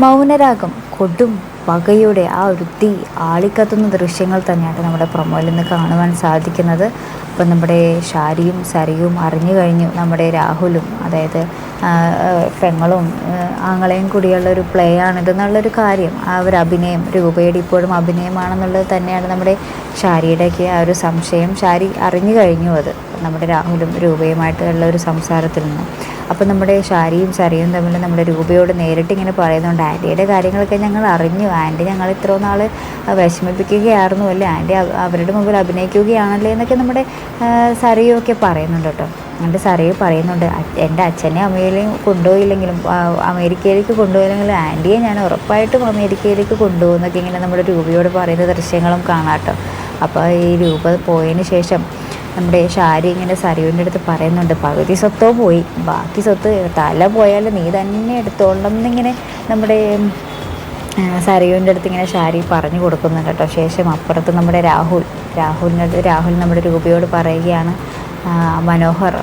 മൗനരാഗം കൊടും പകയുടെ ആ ഒരു തീ ആളിക്കത്തുന്ന ദൃശ്യങ്ങൾ തന്നെയാണ് നമ്മുടെ പ്രൊമോയിൽ നിന്ന് കാണുവാൻ സാധിക്കുന്നത്. അപ്പം നമ്മുടെ ഷാരിയും സരിയും അറിഞ്ഞു കഴിഞ്ഞു നമ്മുടെ രാഹുലും അതായത് പെങ്ങളും ആങ്ങളെയും കൂടിയുള്ള ഒരു പ്ലേ ആണിതെന്നുള്ളൊരു കാര്യം. ആ ഒരു അഭിനയം രൂപയുടെ ഇപ്പോഴും അഭിനയമാണെന്നുള്ളത് തന്നെയാണ് നമ്മുടെ ഷാരിയുടെയൊക്കെ ആ ഒരു സംശയം. ഷാരി അറിഞ്ഞു കഴിഞ്ഞു അത്. നമ്മുടെ രാഹുലും രൂപയുമായിട്ടുള്ള ഒരു സംസാരത്തിൽ നിന്ന്. അപ്പോൾ നമ്മുടെ ഷാരിയും സരിയും തമ്മിൽ നമ്മുടെ രൂപയോട് നേരിട്ട് ഇങ്ങനെ പറയുന്നുണ്ട് ആന്റിയുടെ കാര്യങ്ങളൊക്കെ ഞങ്ങൾ അറിഞ്ഞു. ആന്റി ഞങ്ങൾ ഇത്ര നാൾ വിഷമിപ്പിക്കുകയായിരുന്നു അല്ലേ? ആന്റി അവരുടെ മുമ്പിൽ അഭിനയിക്കുകയാണല്ലേ എന്നൊക്കെ നമ്മുടെ സരിയും പറയുന്നുണ്ട് കേട്ടോ. എന്റെ സറിയ പറയുന്നുണ്ട് എന്റെ അച്ഛനെ അമ്മയിലെയും കൊണ്ടുപോയില്ലെങ്കിലും അമേരിക്കയിലേക്ക് കൊണ്ടുപോയില്ലെങ്കിലും ആന്റിയെ ഞാൻ ഉറപ്പായിട്ടും അമേരിക്കയിലേക്ക് കൊണ്ടുപോകുന്നൊക്കെ ഇങ്ങനെ നമ്മുടെ രൂപയോട് പറയുന്ന ദൃശ്യങ്ങളും കാണാം കേട്ടോ. അപ്പോൾ ഈ രൂപ പോയതിന് ശേഷം നമ്മുടെ ഷാരി ഇങ്ങനെ സരിവിന്റെ അടുത്ത് പറയുന്നുണ്ട് പകുതി സ്വത്തോ പോയി ബാക്കി സ്വത്ത് തല പോയാൽ നീ തന്നെ എടുത്തോളണം എന്നിങ്ങനെ നമ്മുടെ സരയുവിന്റെ അടുത്ത് ഇങ്ങനെ ഷാരി പറഞ്ഞു കൊടുക്കുന്നുണ്ട് കേട്ടോ. ശേഷം അപ്പുറത്ത് നമ്മുടെ രാഹുൽ രാഹുലിന്റെ അടുത്ത് രാഹുൽ നമ്മുടെ രൂപയോട് പറയുകയാണ് മനോഹർ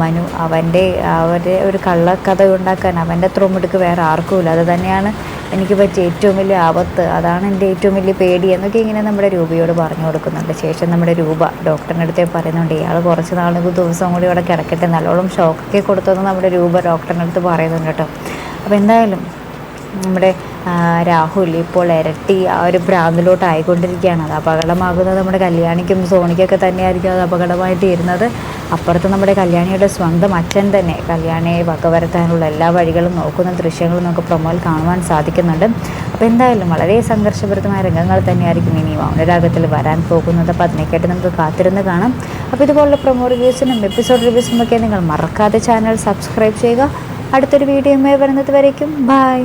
മനു അവന്റെ അവരെ ഒരു കള്ളക്കഥ ഉണ്ടാക്കാൻ അവന്റെ അത്ര മിടുക്ക് വേറെ ആർക്കുമില്ല. അത് തന്നെയാണ് എനിക്ക് പറ്റിയ ഏറ്റവും വലിയ ആപത്ത്. അതാണ് എന്റെ ഏറ്റവും വലിയ പേടി എന്നൊക്കെ ഇങ്ങനെ നമ്മുടെ രൂപയോട് പറഞ്ഞു കൊടുക്കുന്നുണ്ട്. ശേഷം നമ്മുടെ രൂപ ഡോക്ടറിന്റെ അടുത്ത് പറയുന്നുണ്ട് ഇയാൾ കുറച്ച് നാളുകൾ ദിവസം കൂടി ഇവിടെ കിടക്കട്ടെ. നല്ലോണം ഷോക്കൊക്കെ കൊടുത്തെന്ന് നമ്മുടെ രൂപ ഡോക്ടറിന്റെ അടുത്ത് പറയുന്നുണ്ട് കേട്ടോ. അപ്പോൾ എന്തായാലും നമ്മുടെ രാഹുൽ ഇപ്പോൾ ഇരട്ടി ആ ഒരു ഭ്രാന്തിലോട്ട് ആയിക്കൊണ്ടിരിക്കുകയാണ്. അത് അപകടമാകുന്നത് നമ്മുടെ കല്യാണിക്കും സോണിക്കൊക്കെ തന്നെയായിരിക്കും അത് അപകടമായിട്ട് ഇരുന്നത്. അപ്പുറത്ത് നമ്മുടെ കല്യാണിയുടെ സ്വന്തം അച്ഛൻ തന്നെ കല്യാണിയെ വകവരുത്താനുള്ള എല്ലാ വഴികളും നോക്കുന്ന ദൃശ്യങ്ങളും നമുക്ക് പ്രൊമോയിൽ കാണുവാൻ സാധിക്കുന്നുണ്ട്. അപ്പോൾ എന്തായാലും വളരെ സംഘർഷഭരിതമായ രംഗങ്ങൾ തന്നെയായിരിക്കും ഇനി മൗനരാഗത്തിൽ വരാൻ പോകുന്നത്. അപ്പോൾ അതിനെക്കായിട്ട് നമുക്ക് കാത്തിരുന്ന് കാണാം. അപ്പോൾ ഇതുപോലുള്ള പ്രൊമോ റിവ്യൂസിനും എപ്പിസോഡ് റിവ്യൂസിനും ഒക്കെ നിങ്ങൾ മറക്കാതെ ചാനൽ സബ്സ്ക്രൈബ് ചെയ്യുക. അടുത്തൊരു വീഡിയോയുമായി വരുന്നത് വരയ്ക്കും ബൈ.